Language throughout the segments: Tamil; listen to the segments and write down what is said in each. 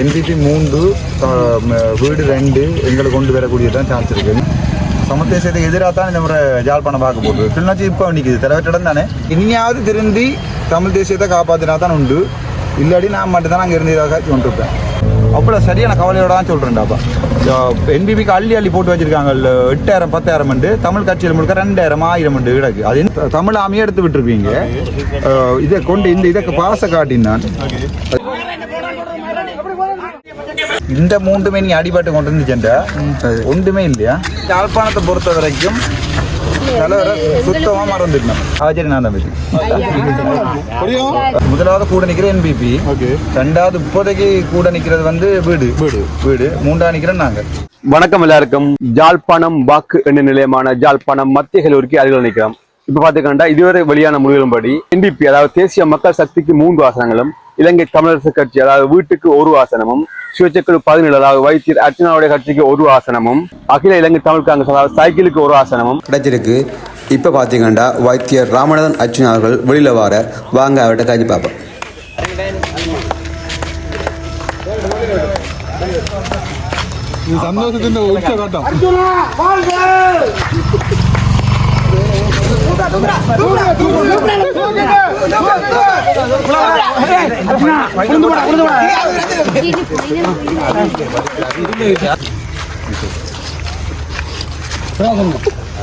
என்டிபி மூன்று வீடு ரெண்டு எங்களை கொண்டு வரக்கூடியதான் சான்ஸ் இருக்கு. சமத்தேசத்துக்கு எதிராக தான் இந்த முறை ஜாழ்ப்பாணம் பார்க்க போகுது. கிளிநொச்சி இப்போ நிற்குது தலைவற்றிடம் தானே? இனியாவது திருந்தி தமிழ் தேசியத்தை காப்பாற்றினா தான் உண்டு. இல்லாடி நான் மட்டும்தான் அங்கே இருந்து ஏதாவது கொண்டிருப்பேன் அவ்வளோ சரியான கவலையோட தான் சொல்கிறேன்டாப்பா என்பிபிக்கு அள்ளி அள்ளி போட்டு வச்சிருக்காங்க எட்டாயிரம் பத்தாயிரம் உண்டு. தமிழ் கட்சியில் முழுக்க ரெண்டாயிரம் ஆயிரம் உண்டு கிடக்கு. அது தமிழ் ஆமையே எடுத்து விட்டுருப்பீங்க. ஆஹ் இதை கொண்டு இந்த இதை பாச காட்டின் நான். இந்த மூன்றுமே நீ அடிபட்டு கொண்டு வந்துச்சேன்டா ஒன்றுமே இல்லையா? யாழ்ப்பாணத்தை பொறுத்த வரைக்கும் தலைவரை சுத்தமா மறந்துடணும் ஆச்சரிய நான் தான் முதலாவது கூட நிக்கிற என்பிபி ரெண்டாவது இப்போதைக்கு கூட நிக்கிறது வந்து வீடு. வீடு. வீடு. மூன்றாவது நிக்கிற நாங்க. வணக்கம் எல்லாருக்கும். ஜாழ்ப்பாணம் வாக்கு எண்ண நிலையமான ஜாழ்ப்பாணம் மத்திய கல்லூரிக்கு அருகில் நிற்கிறோம் இப்ப பாத்துக்கிட்டா இதுவரை வெளியான முடிவுகளின்படி என்பிபி அதாவது தேசிய மக்கள் சக்திக்கு மூன்று ஆசனங்களும் இலங்கை தமிழரசு கட்சி அதாவது வீட்டுக்கு ஒரு ஆசனமும் சிவச்சக்கல் பதினேழு அதாவது வைத்தியர் அர்ச்சனாவுடைய கட்சிக்கு ஒரு ஆசனமும் அகில இலங்கை தமிழ் காங்கிரஸ் சைக்கிளுக்கு ஒரு ஆசனமும். கிடைச்சிருக்கு. இப்ப பார்த்தீங்கன்னா வைத்தியர் ராமநாதன் அர்ச்சனா அவர்கள் வெளியில் வர. வாங்க அவர்கிட்ட காய்ச்சி பார்ப்போம். சந்தோஷத்தின் உச்ச கட்டம்.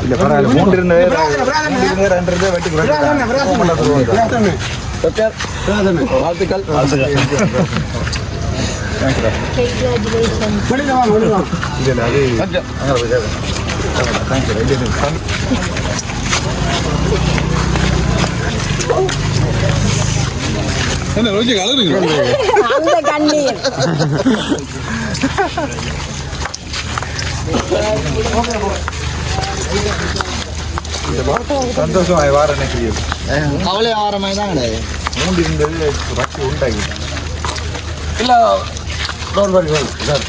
இல்ல பரவாயில்ல மூன்று இருந்தது மூன்று ரெண்டு இருந்தது வெட்டி வாழ்த்துக்கள் இதுல என்ன ரோஜி கலருங்க அந்த கண்ணீர். சந்தோஷம் வார நினைக்கிறீங்க கவலை மாதிரி தான் கிடையாது. மூன்று இருந்தது வச்சு உண்டாக்கிட்டாங்க இல்லை டோர் பண்ணி சார்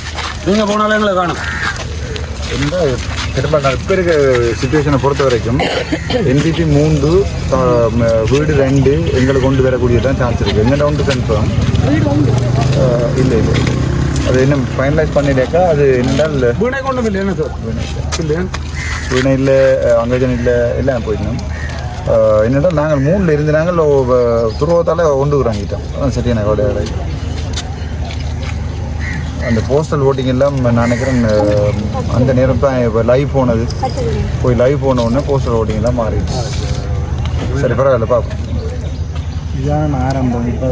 நீங்கள் போனாலும் எங்களை காணும். எந்த திரும்ப இப்போ இருக்க சுச்சுவேஷனை பொறுத்த வரைக்கும் என்பிபி மூன்று வீடு ரெண்டு எங்களை கொண்டு வரக்கூடியதான் சான்ஸ் இருக்குது எங்கே உண்டு. கன்ஃபார்ம் இல்லை இல்லை. அது என்ன ஃபைனலைஸ் பண்ணிட்டாக்கா அது என்னென்றால் வீணை கொண்டு இல்லை என்ன சார் இல்லையா? வீணை இல்லை அங்கேஜன் இல்லை எல்லாம் போயிடணும் என்னென்றால் நாங்கள் மூணில் இருந்து நாங்கள் துருவத்தால் கொண்டு வாங்கிட்டோம் சரியான கவலை அந்த போஸ்டல் ஓட்டிங் எல்லாம் நான் நினைக்கிறேன் அந்த நேரம் தான் இப்போ லைவ் போனது. போய் லைவ் போன உடனே போஸ்டல் ஓட்டிங் எல்லாம் மாறிடுச்சு. சரி பரவாயில்ல பார்ப்போம். இதுதான் ஆரம்பம் இப்போ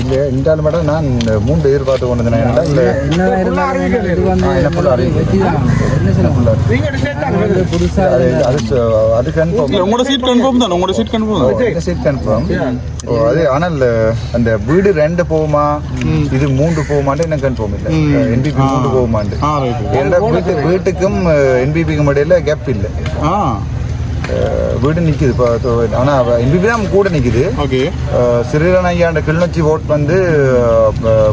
இல்லை ஆள் மட்டும் நான் இந்த மூன்று எதிர்பார்த்து கொண்டு வந்தேன் என்னடா இல்லை என்ன இருந்தாலும் இது வந்து என்ன full ஆ அறிவிக்கை. என்ன full ஆ இருக்கு. புதுசாக அது கன்ஃபார்ம் உங்களோட சீட் கன்ஃபார்ம் தானே? உங்களோட சீட் கன்ஃபார்ம் சீட் கன்ஃபார்ம் அது ஆனால் அந்த வீடு ரெண்டு போகுமா? இது மூன்று போகுமான்னு எனக்கு கன்ஃபார்ம் இல்லை. என்பிபி மூன்று வீட்டு வீட்டுக்கும் என்பிபிக்கும் இடையில கேப் இல்லை. வீடு நிற்குது இப்போ ஆனால் என்பிபி தான் கூட நிற்குது ஓகே சிறிரன் ஐயாண்ட கிளிநொச்சி ஓட் வந்து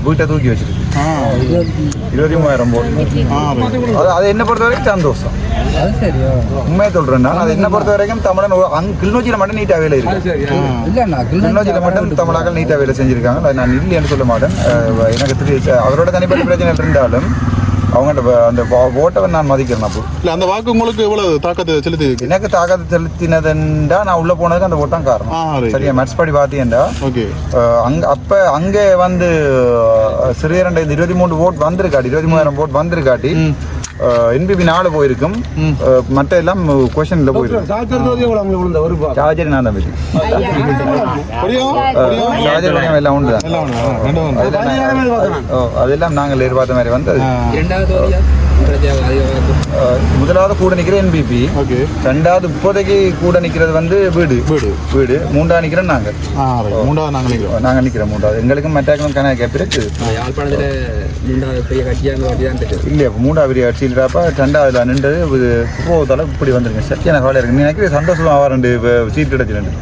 வீட்டை தூக்கி வச்சிருக்கு இருபத்தி மூவாயிரம் ஓட் ஆ ரைட் அது அது என்ன பொறுத்த வரைக்கும் சந்தோஷம் அது சரியோ உண்மையை சொல்றேன் நான் அது என்ன பொறுத்த வரைக்கும் தமிழன் அங்க கிளிநொச்சியில் மட்டும் நீட்டாக வேலை இருக்கு இல்லைண்ணா கிளிநொச்சியில் மட்டும் தமிழாக்கள் நீட்டாக வேலை செஞ்சிருக்காங்க அது நான் இல்லைன்னு சொல்ல மாட்டேன் எனக்கு தெரிய அவரோட தனிப்பட்ட பிரச்சனை இருந்தாலும் அவங்க அந்த ஓட்டை நான் மதிக்கிறேன் அப்போ. இல்ல அந்த வாக்கு உங்களுக்கு எவ்வளவு தாக்கத்தை செலுத்தி எனக்கு தாக்கத்தை செலுத்தினதுண்டா நான் உள்ள போனதுக்கு அந்த ஓட்டம் காரணம். சரியா? மேட்ச் படி பார்த்தீங்கன்னா ஓகே. அங்க அப்ப அங்கே வந்து அஹ், சிறியரண்ட இந்த இருபத்தி மூணு ஓட் வந்திருக்காட்டி இருபத்தி மூவாயிரம் ஓட் வந்திருக்காட்டி என்பிபி நாலு போயிருக்கும். மற்ற எல்லாம் கொஸ்டின்ல போயிருக்கும். சார்ஜர் நான் தான் சார்ஜர் எல்லாம் உண்டு தான். அதெல்லாம் நாங்கள் எதிர்பார்த்த மாதிரி வந்து முதலாவது கூட நிக்கிற என்பிபி ஓகே. ரெண்டாவது இப்போதைக்கு கூட நிக்கிறது வந்து வீடு. வீடு. வீடு. மூன்றாவது நிக்கிறோம் நாங்கள் மூணாவது நாங்கள் நிற்கிறோம் நாங்கள் நிக்கிறோம். மூன்றாவது. எங்களுக்கும் மெட்டாக்களும் கணக்கு கேப் இருக்கு. யாழ்ப்பாணத்தில் மூன்றாவது பெரிய இல்லையா மூன்றாவது அடிச்சிருக்கப்ப ரெண்டாவதுல நின்றது இது போவதால இப்படி வந்துருங்க சரியான கவலை இருக்கு. நீ நினைக்கிற சந்தோஷமா ரெண்டு சீட் கிடைச்சு ரெண்டு.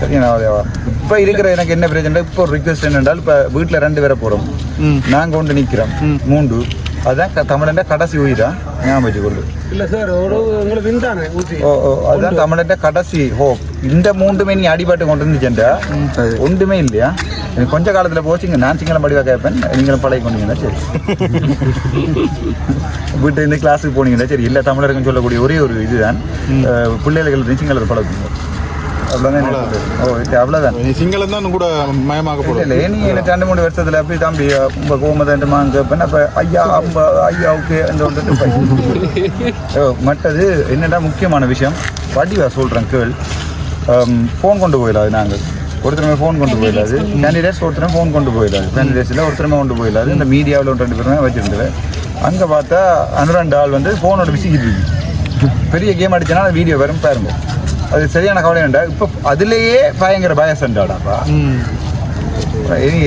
சரியான கவலையாவா இப்போ இருக்கிற எனக்கு என்ன பிரச்சனை? இப்போ ரிக்வெஸ்ட் என்னென்றால் இப்போ வீட்டில் ரெண்டு பேரை போகிறோம் நாங்கள் கொண்டு நிற்கிறோம் மூன்று. அதுதான் தமிழன்ட கடைசி உயிரா? ஞாபகம் வச்சுக்கொள்ளு. இல்ல சார் உங்களுக்கு விந்தானே ஊசி? ஓ ஓ அதுதான் தமிழன்ட கடைசி ஹோப் இந்த மூன்றுமே நீ அடிபட்டு கொண்டு இருந்துச்சேன்டா ஒன்றுமே இல்லையா? எனக்கு கொஞ்ச காலத்துல போச்சுங்க நான் சிங்களம் படிவா கேட்பேன் நீங்களும் பழகி கொண்டீங்கன்னா சரி. வீட்டு இந்த கிளாஸுக்கு போனீங்கன்னா சரி இல்லை தமிழருக்குன்னு சொல்லக்கூடிய ஒரே ஒரு இதுதான். அஹ், பிள்ளைகள் சிங்களத்தை பழகுங்க. அவ்வளோதான் எனக்கு சொல்றது. ஓ இது அவ்வளோதான் நீ சிங்களம் தான் கூட மயமாக போடும் இல்ல நீ எனக்கு ரெண்டு மூணு வருஷத்துல அப்படி தம்பி உங்க கோமதண்டமா கேட்பேன் அப்ப ஐயா அம்பா ஐயா ஓகே அந்த வந்துட்டு ஓ, மற்றது என்னடா முக்கியமான விஷயம்? வடிவா சொல்றேன் கேள். ஃபோன் கொண்டு போயிடாது நாங்கள். ஒருத்தருமே ஃபோன் கொண்டு போயிடாது. கேண்டிடேட்ஸ் ஒருத்தரும் ஃபோன் கொண்டு போயிடாது. கேண்டிடேட்ஸில் ஒருத்தருமே கொண்டு போயிடாது. இந்த மீடியாவில் ஒன்று ரெண்டு பேருமே வச்சிருந்தது அங்கே பார்த்தா அனுரண்டு ஆள் வந்து ஃபோனோட விசிக்கிட்டு இருக்கு. பெரிய கேம் அடிச்சனா வீடியோ வரும் பாருங்க. அது சரியான கவலை வேண்டா இப்போ அதுலேயே பயங்கர பயசண்டாடாப்பா இனி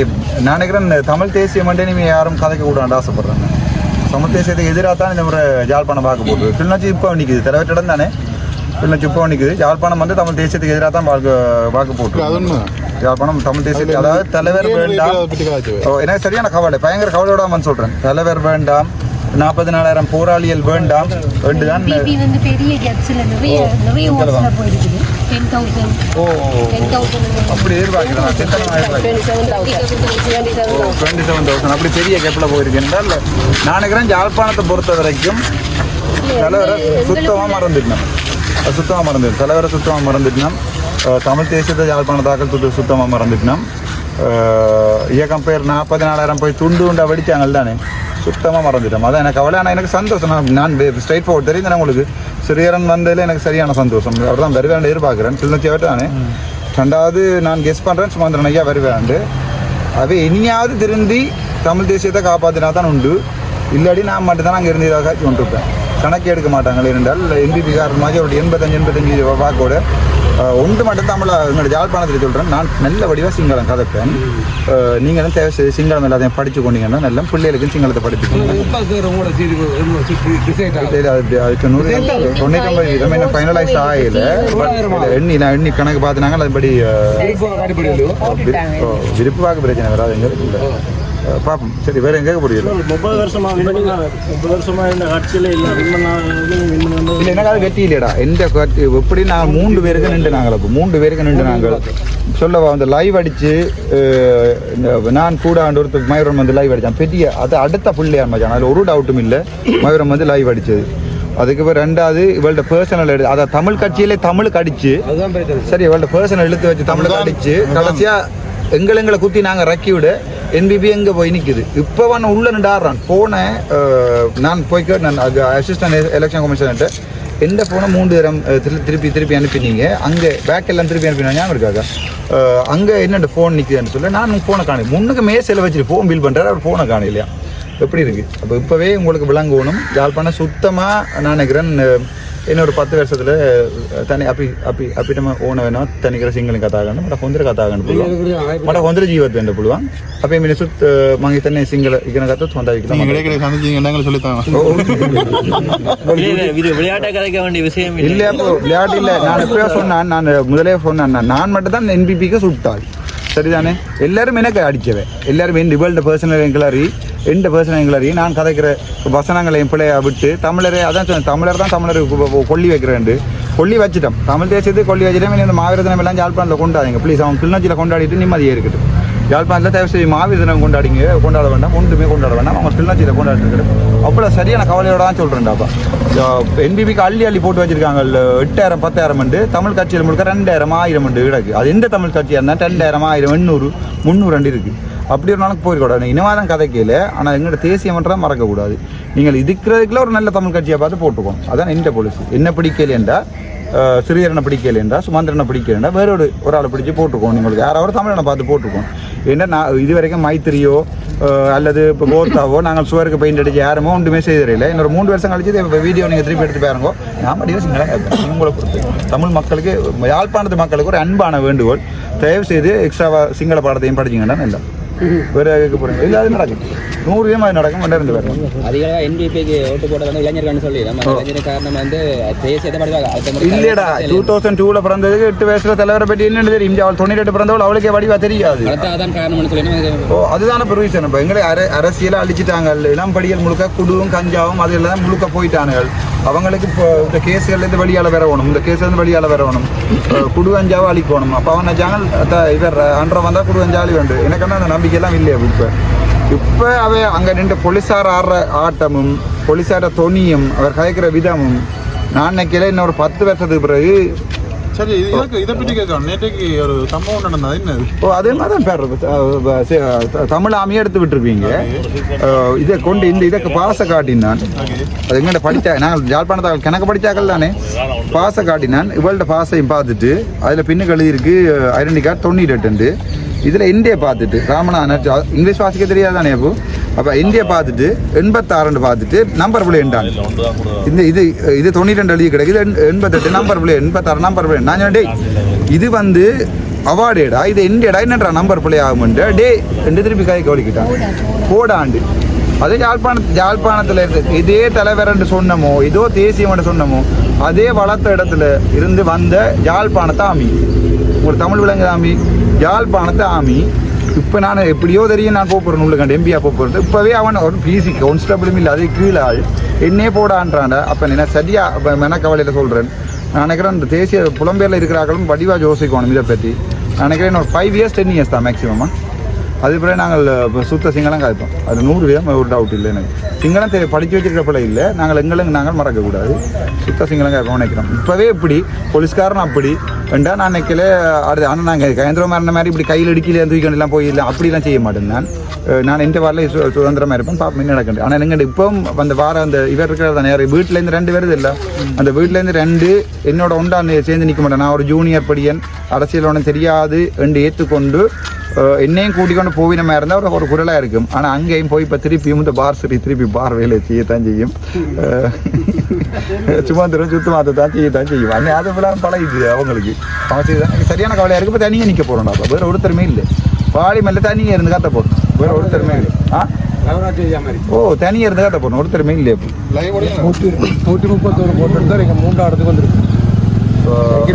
நான் நினைக்கிறேன் தமிழ் தேசியம் மட்டும் இனிமே யாரும் கதைக்க கூடாது ஆசைப்படுறாங்க. தமிழ் தேசியத்துக்கு எதிராக தான் இந்த முறை யாழ்ப்பாணம் பார்க்க போகுது. கிளிநொச்சி இப்போ நிற்குது தலைவற்றிடம் தானே? கிளிநொச்சி இப்போ நிற்குது யாழ்ப்பாணம் வந்து தமிழ் தேசியத்துக்கு எதிராக தான் பார்க்க அது போட்டு உண்மை யாழ்ப்பாணம் தமிழ் தேசியத்துக்கு அதாவது தலைவர் வேண்டாம். எனக்கு சரியான கவலை. பயங்கர கவலையோட வந்து சொல்கிறேன் தலைவர் வேண்டாம். நாற்பது நாலாயிரம் போராளிகள் வேண்டாம். வேண்டு தான் பிபி வந்து பெரிய கேப்ஸ்ல நிறைய நிறைய ஓட்ஸ்ல போயிருக்குது. டென் தௌசண்ட் டென் தௌசண்ட் அப்படி எதிர்பார்க்கிறேன் டுவெண்ட்டி செவன் தௌசண்ட் அப்படி பெரிய கேப்பில் போயிருக்கு என்றால் நான் நினைக்கிறேன் யாழ்ப்பாணத்தை பொறுத்த வரைக்கும் தலைவரை சுத்தமாக மறந்துட்டோம் சுத்தமாக மறந்துடும் தலைவரை சுத்தமாக மறந்துட்டோம் தமிழ் தேசியத்தை யாழ்ப்பாண தாக்கல் சுத்த சுத்தமாக மறந்துட்டோம் இயக்கம் பேர் நாற்பது நாலாயிரம் போய் துண்டு உண்டா வெடிச்சாங்க தானே சுத்தமாக மறந்துட்டோம் அதான் எனக்கு கவலை ஆனால் எனக்கு சந்தோஷம். நான் நான் ஸ்ட்ரைட் ஃபார்வர்ட் தெரியுது உங்களுக்கு. சிறியரன் வந்ததில் எனக்கு சரியான சந்தோஷம். அவர் தான் வருவேன் எதிர்பார்க்குறேன். கிளிநொச்சி தானே. ரெண்டாவது நான் கெஸ் பண்ணுறேன் சுமந்திரன் ஐயா வருவேன் அவை இனியாவது திருந்தி தமிழ் தேசியத்தை காப்பாற்றினா தான் உண்டு. இல்லாடி நான் மட்டும்தான் அங்கே இருந்து இதாக கொண்டிருப்பேன். கணக்கு எடுக்க மாட்டாங்களே என்றால் எம்பிபி காரணமாக ஒரு எண்பத்தஞ்சு எண்பத்தஞ்சு வாக்கோட ஒன்று மட்டும் தமிழ் என்னோட யாழ்ப்பாணத்தில் சொல்கிறேன் நான் நல்ல வடிவாக சிங்களம் கதைப்பேன். நீங்களும் தேவை செய்து சிங்களம் எல்லாத்தையும் படித்து கொண்டீங்கன்னா நல்ல பிள்ளைகளுக்கும் சிங்களத்தை படிப்பிக்கணும் முப்பது பேர் உங்களோட சீட்டு டிசைட் ஆகும் இல்ல, அது அது தொண்ணூறு தொண்ணூற்றொம்பது வீதம். ஃபைனலைஸ் ஆகல. பட் எண்ணி நான் எண்ணி கணக்கு பார்த்தினாங்க அதுபடி விருப்பு வாக்கு பிரச்சனை வராது இல்லை பார்ப்போம் சரி வேற எங்க புரியல முப்பது வருஷமா முப்பது வருஷமா இந்த ஆட்சியில இல்ல எனக்கு அது இல்லையடா. எந்த கட்சி எப்படி நான் மூன்று பேருக்கு நின்று நாங்கள் அப்போ மூன்று பேருக்கு நின்று நாங்கள் சொல்லவா அந்த லைவ் இந்த நான் கூட ஆண்டு ஒருத்தர் மயூரம் வந்து லைவ் அடிச்சான். பெரிய அது அடுத்த பிள்ளையார் மச்சான்? அதில் ஒரு டவுட்டும் இல்லை. மயூரம் வந்து லைவ் அடிச்சது. அதுக்கு பிறகு ரெண்டாவது இவள்கிட்ட பர்சனல் எடு அதை தமிழ் கட்சியிலே தமிழுக்கு அடிச்சு. சரி இவள்கிட்ட பர்சனல் இழுத்து வச்சு தமிழுக்கு அடிச்சு கடைசியா எங்களை எங்களை குத்தி நாங்கள் ரக்கி விட என்பிபி எங்கே போய் நிற்குது இப்போ வந்து உள்ள நின்று ஆடுறான். ஃபோனை நான் போய் நான் அது அசிஸ்டன்ட் எலெக்ஷன் கமிஷன்ட்டு எந்த ஃபோனை மூன்று தரம் திருப்பி திருப்பி அனுப்பினீங்க? அங்கே பேக் எல்லாம் திருப்பி அனுப்பினா ஞாபகம் இருக்காக்கா அங்கே என்னென்ன ஃபோன் நிற்குதுன்னு சொல்ல. நான் ஃபோனை காணி. முன்னுக்கு மேசையில் வச்சுட்டு ஃபோன் பில் பண்ணுறாரு அவர் ஃபோனை காணலையா? எப்படி இருக்குது அப்போ இப்போவே உங்களுக்கு விளங்கணும் யாழ்ப்பாணம் சுத்தமாக நான் நினைக்கிறேன் இன்னொரு பத்து வருஷத்துல தனி அப்படி அப்படி அப்படி நம்ம ஓன வேணும் தனிக்கிற சிங்களுக்கு கத்தாகணும் மற்ற கொஞ்சம் கத்தாகணும் புழுவான் மற்ற கொஞ்சம் ஜீவத் வேண்டும் புழுவான் அப்போ மீன் சுத் மங்கி தண்ணி சிங்கள இக்கன கத்த சொந்தா வைக்கலாம் கிடைக்கிற சந்திச்சிங்க சொல்லித்தாங்க விளையாட்டை கதைக்க வேண்டிய விஷயம் இல்லை. அப்போ விளையாட்டு இல்லை. நான் எப்பயோ சொன்னேன் நான் முதலே சொன்னேன் நான் மட்டும் தான் என்பிபிக்கு சரிதானே? எல்லாரும் எனக்கு அடிக்கவே எல்லாரும் பர்சனல் என்களாரி. எந்த பர்சனல் நான் கதைக்கிற வசனங்களை என் பிள்ளைய விட்டு தமிழரே அதான் சொன்னேன் தமிழர் தான் தமிழர் கொல்லி வைக்கிறேன் கொல்லி வச்சிட்டோம். தமிழ் தேசியத்தை கொல்லி வச்சிட்டோம் இந்த மாவீர தினம் எல்லாம் யாழ்ப்பாணத்தில் கொண்டாடுங்க ப்ளீஸ் அவன் கிளிநொச்சியில் கொண்டாடிட்டு நிம்மதியாக இருக்குது யாழ்ப்பாணத்தில் தயவு செய்து மாவீரத்தினம் கொண்டாடிங்க. கொண்டாட வேண்டாம் ஒன்றுமே கொண்டாட வேண்டாம். அவங்க கிளிநொச்சியில் கொண்டாடிட்டு இருக்கட்டும். அவ்வளோ சரியான கவலையோட தான் சொல்கிறேன்டாப்பா என்பிபிக்கு அள்ளி அள்ளி போட்டு வச்சிருக்காங்க எட்டாயிரம் பத்தாயிரம் உண்டு. தமிழ் கட்சியில் முழுக்க ரெண்டாயிரம் ஆயிரம் உண்டு கிடக்கு. அது எந்த தமிழ் கட்சியாக இருந்தால் ரெண்டாயிரம் ஆயிரம் எண்ணூறு முந்நூறு ரெண்டு இருக்குது அப்படி ஒரு நாளுக்கு போயிருக்கூடாது இனிமே தான் கதை கேளு. ஆனால் எங்களோட தேசிய மன்றம் மறக்கக்கூடாது. நீங்கள் இதுக்கிறதுக்குள்ள ஒரு நல்ல தமிழ் கட்சியை பார்த்து போட்டுக்கோங்க அதான் எந்த பொலிசி என்ன பிடிக்கலையேண்டா அஹ், சிறியரனை பிடிக்கலையேண்டா சுமந்திரனை பிடிக்கலையேண்டா வேற ஒரு ஒரு ஆளை பிடிச்சி போட்டுக்கோங்க உங்களுக்கு யாராவது தமிழனை பார்த்து போட்டுக்கோங்க ஏன்னா நான் இது வரைக்கும் மைத்திரியோ அல்லது இப்போ கோத்தாவோ நாங்கள் சுவருக்கு பெயிண்ட் அடிச்சு யாருமோ ஒன்றுமே செய்ததில்லை இன்னொரு மூணு வருஷம் கழிச்சு இப்போ வீடியோ நீங்கள் திருப்பி எடுத்து பாருங்க. நான் மட்டும் சிங்களா உங்களை பொறுத்து. தமிழ் மக்களுக்கு யாழ்ப்பாணத்து மக்களுக்கு ஒரு அன்பான வேண்டுகோள். தயவு செய்து எக்ஸ்ட்ராவாக சிங்கள பாடத்தையும் படிச்சிங்கன்னா இல்லை வேற கேட்க போறீங்க இல்ல அது நடக்கும் நூறு வீதம் அது நடக்கும் இருந்து வரணும் அதிகளவா என்பிபிக்கு ஓட்டு போட வந்து இளைஞர்கள்னு சொல்லி நம்ம இளைஞர் காரணம் வந்து தேசியத்தை படிவாங்க இல்லடா டூ தௌசண்ட் டூல பிறந்ததுக்கு எட்டு வயசுல தலைவரை பற்றி என்னன்னு தெரியும் அவள் தொண்ணூற்றி எட்டு பிறந்தவள் அவளுக்கே வடிவா தெரியாது அதான் காரணம்னு சொல்லி ஓ அதுதான பெருவிசன் இப்போ எங்களை அர அரசியலை அழிச்சிட்டாங்க இளம்படிகள் முழுக்க குடுவும் கஞ்சாவும் அது எல்லாம் முழுக்க போயிட்டானுகள் அவங்களுக்கு இப்போ இந்த கேஸுகள்லேருந்து வெளியால் வரணும் இந்த கேஸ்லேருந்து வெளியால் வரணும் குடு கஞ்சாவும் அழிக்கணும் அப்போ அவன் ஜாங்கல் இவர் அன்றை வந்தால் குடு கஞ்சாவளி வேண்டு. எனக்கு என்ன அந்த நம்பிக்கையெல்லாம் இல்லையா இப்போ இப்போ அவ அங்கே நின்று போலீஸார் ஆடுற ஆட்டமும் போலீஸார தொனியும் அவர் கயக்கிற விதமும் நான் நினைக்கல இன்னொரு பத்து வருஷத்துக்கு பிறகு சரி இது எனக்கு இதை பற்றி கேட்கணும். நேற்றைக்கு ஒரு சம்பவம் நடந்தது? என்னது? ஓ அதே மாதிரி தான் பேர். தமிழ் ஆமியே எடுத்து விட்டுருப்பீங்க இதை கொண்டு இந்த இதை பாச காட்டினான். அது எங்கிட்ட படித்தா நாங்கள் ஜாழ்ப்பாணத்தால் கணக்கு படித்தாக்கள் தானே? பாச காட்டினான். இவள்கிட்ட பாசையும் பார்த்துட்டு அதில் பின்னுக்கு எழுதியிருக்கு ஐடென்டி கார்டு தொண்ணூற்றி எட்டு இதில் இந்தியை பார்த்துட்டு ராமநாதன் இங்கிலீஷ் வாசிக்க தெரியாதானே அப்போ? அப்போ இந்தியை பார்த்துட்டு எண்பத்தாறுன்னு பார்த்துட்டு நம்பர் பிள்ளை என்றான் இந்த இது இது தொண்ணூற்றி ரெண்டு எழுதி கிடக்குது எண்- எண்பத்தெட்டு நம்பர் பிள்ளை எண்பத்தாறு நம்பர் பிள்ளை நான் சொன்னேன், டேய் இது வந்து அவார்டேடா இது எண்டேடா என்னன்றா நம்பர் பிள்ளை ஆகும்ட்டு டே ரெண்டு திருப்பி கை கவலிக்கிட்டான் கோடாண்டு அதே யாழ்ப்பாண யாழ்ப்பாணத்தில் இருக்கு இதே தலைவரண்டு சொன்னமோ இதோ தேசியம் சொன்னமோ அதே வளர்த்த இடத்துல இருந்து வந்த யாழ்ப்பாணத்தை ஆமி. ஒரு தமிழ் விலங்கு ஆமி யாழ்ப்பாணத்தை ஆமி இப்போ நான் எப்படியோ தெரியும் நான் போகிறேன் உள்ள கண்டு போகிறது இப்போவே அவன் ஒரு பிசி கான்ஸ்டபிளும் இல்லை அது கீழே ஆள். என்னே போடான்றான்டா. அப்போ என்ன சரியா? இப்போ மெனக்கவலையில் சொல்கிறேன் நான் நினைக்கிறேன் இந்த தேசிய புலம்பெயரில் இருக்கிறார்களும் வடிவா யோசிக்கணும் இதை பற்றி நான் நினைக்கிறேன் ஒரு ஃபைவ் இயர்ஸ் டென் இயர்ஸ் தான் மேக்ஸிமம் அது பிறகு நாங்கள் இப்போ சுத்த சிங்களம் காய்ப்போம். அது நூறு விதம் ஒரு டவுட் இல்லை எனக்கு. சிங்களம் தெரிய படித்து வச்சிருக்க பிள்ளை இல்லை. நாங்கள் எங்களுக்கு நாங்கள் மறக்கக்கூடாது. சுத்த சிங்களம் காய்ப்போம் நினைக்கிறோம். இப்போவே இப்படி போலீஸ்காரன் அப்படி ரெண்டா நான் நினைக்கல அடுத்து ஆனால் நாங்கள் கயந்திரம் இருந்த மாதிரி இப்படி கையில் இடிக்கல தூக்கிலாம் போயிடலாம் அப்படிலாம் செய்ய மாட்டேன் நான். நான் எந்த வாரில் சு சுதந்திரமாக இருப்பேன். பாப்பா என்ன நடக்குது ஆனால் எங்கிட்ட இப்போவும் அந்த வாரம் அந்த இவர் இருக்கிறது தானே யார்? வீட்டிலேருந்து ரெண்டு பேர் இல்லை. அந்த வீட்டிலேருந்து ரெண்டு என்னோட ஒன்றா சேர்ந்து நிற்க மாட்டேன். நான் ஒரு ஜூனியர் படியன். அரசியல் ஒன்றும் தெரியாது என்று ஏற்றுக்கொண்டு என்னையும் கூட்டிக்கொண்டு போவினமாக இருந்தால் ஒரு ஒரு குரலாக இருக்கும். ஆனால் அங்கேயும் போய் இப்போ திருப்பியும் இந்த பார் சரி திருப்பி பார் வேலை செய்யத்தான் செய்யும். சும்மா திரும்ப சுத்தமாக தான் செய்யத்தான் செய்யும். அன்னை அது பழகிது அவங்களுக்கு. எனக்கு சரியான கவலையாக இருக்கு இப்போ தனியாக நிற்க போகிறோம்டா அப்போ வேறு ஒருத்தருமே இல்லை பாடி மேலே தனியாக இருந்து காத்த போகிறோம் வேறு ஒருத்தருமே இல்லை ஆ ஓ தனியாக இருந்து காத்த போகிறோம் ஒருத்தருமே இல்லை நூற்றி நூற்றி முப்பத்தொரு போட்டு தான் எங்கள் மூன்றாவதுக்கு வந்துருக்கு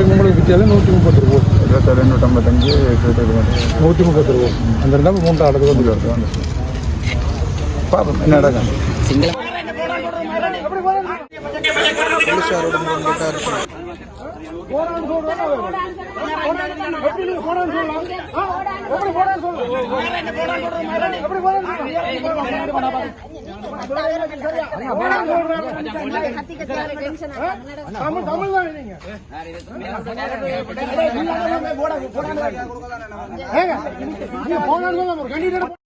உங்களுக்கு வித்தியாசம் நூற்றி முப்பத்தொரு போட்டு இருபத்தாறு எண்ணூற்றம்பத்தஞ்சு நூற்றி முப்பத்தொரு போட்டு அந்த இருந்தால் மூன்றாவதுக்கு வந்துருக்கு பார்ப்போம் என்ன நடக்கும் போறான்னு சொல்றாங்க கண்டிப்பா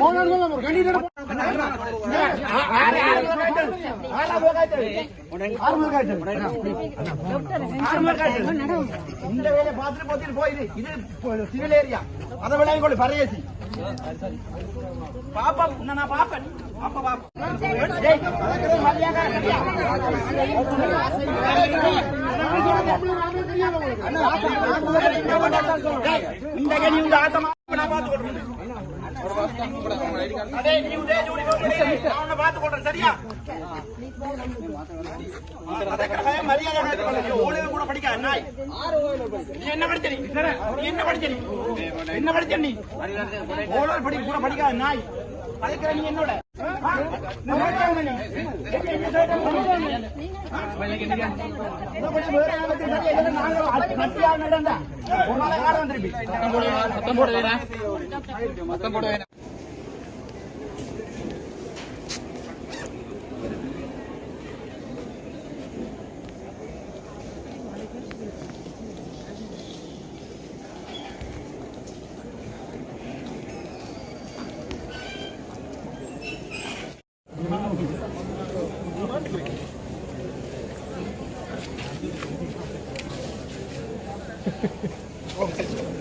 போனான்னு சொல்ல ஒரு கண்டிப்பா இந்த வேலை பார்த்துட்டு போத்திட்டு போயிரு இது சிவில் ஏரியா அதை விளையாடி கொண்டு பரையேசி பாப்பா நான் பாப்பேன் இந்த கனி உங்க ஆட்டமா நான் பார்த்து அடே நீ ஜோடி நான் உன்னை சரியா? மரியாதை கூட படிக்காத நாய். நீ என்ன படிச்ச நீ? நீ என்ன படிச்ச நீ? என்ன படிச்ச நீ? ஓடல் படி கூட படிக்காத நாய். அதுக்கிற நீ என்னோட? ஆ? நான் படிச்சவன நீ. எப்படி என்ன சொல்லிட்டு படிச்சவன நீ? Vamos,